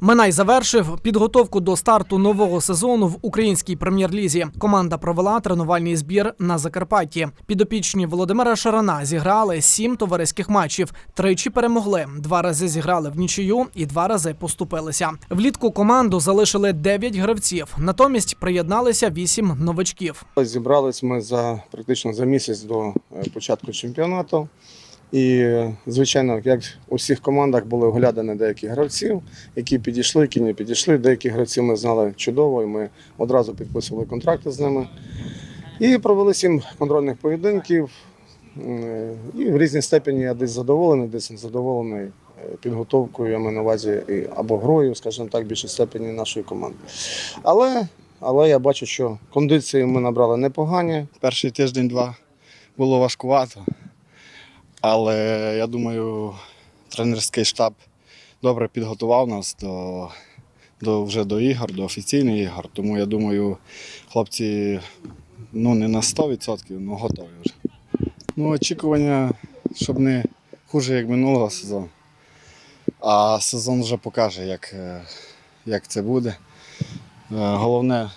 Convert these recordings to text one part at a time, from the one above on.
Минай завершив підготовку до старту нового сезону в українській прем'єр-лізі. Команда провела тренувальний збір на Закарпатті. Підопічні Володимира Шарана зіграли сім товариських матчів. Тричі перемогли. Два рази зіграли в нічию і два рази поступилися. Влітку команду залишили дев'ять гравців. Натомість приєдналися вісім новачків. Зібрались ми за практично за місяць до е, початку чемпіонату. І, звичайно, як у всіх командах були оглядані деякі гравців, які підійшли, які не підійшли. Деякі гравці ми знали чудово, і ми одразу підписували контракти з ними. І провели сім контрольних поєдинків. І в різній степені я десь задоволений, десь не задоволений е, підготовкою, я маю на увазі або грою, скажімо так, в більшій степені нашої команди. Але, але я бачу, що кондиції ми набрали непогані. Перший тиждень-два було важкувато, але я думаю, тренерський штаб добре підготував нас до, до, вже до ігор, до офіційних ігор. Тому я думаю, хлопці ну, не на 100%, але готові вже. Ну, очікування, щоб не хуже, як минулого сезону. А сезон вже покаже, як, е, як це буде. Е, Головне,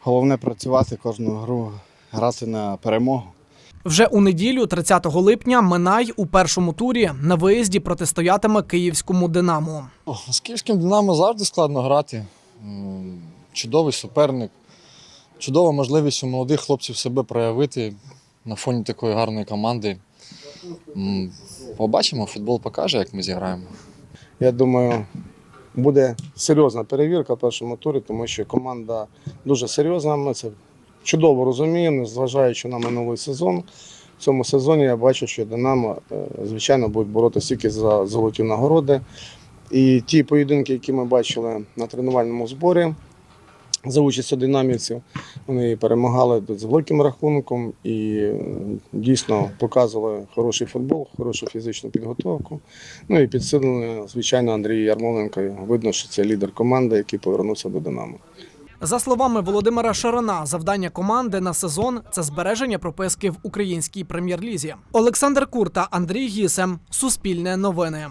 головне працювати кожну гру, грати на перемогу. Вже у неділю, 30 липня, Минай у першому турі на виїзді протистоятиме київському Динамо. О, З київським Динамо завжди складно грати. Чудовий суперник, чудова можливість у молодих хлопців себе проявити на фоні такої гарної команди. Побачимо, футбол покаже, як ми зіграємо. Я думаю, буде серйозна перевірка в першому турі, тому що команда дуже серйозна. Ми це чудово розуміємо, зважаючи на минулий сезон. В цьому сезоні я бачу, що Динамо, е, звичайно, будуть боротися тільки за золоті нагороди. І ті поєдинки, які ми бачили на тренувальному зборі за участю динамівців, вони перемагали з великим рахунком і е, дійсно показували хороший футбол, хорошу фізичну підготовку. Ну і підсилили, звичайно, Андрій Ярмоленко. Видно, що це лідер команди, який повернувся до Динамо. За словами Володимира Шарана, завдання команди на сезон це збереження прописки в українській прем'єр-лізі. Олександр Курта, Андрій Гісем, Суспільне новини.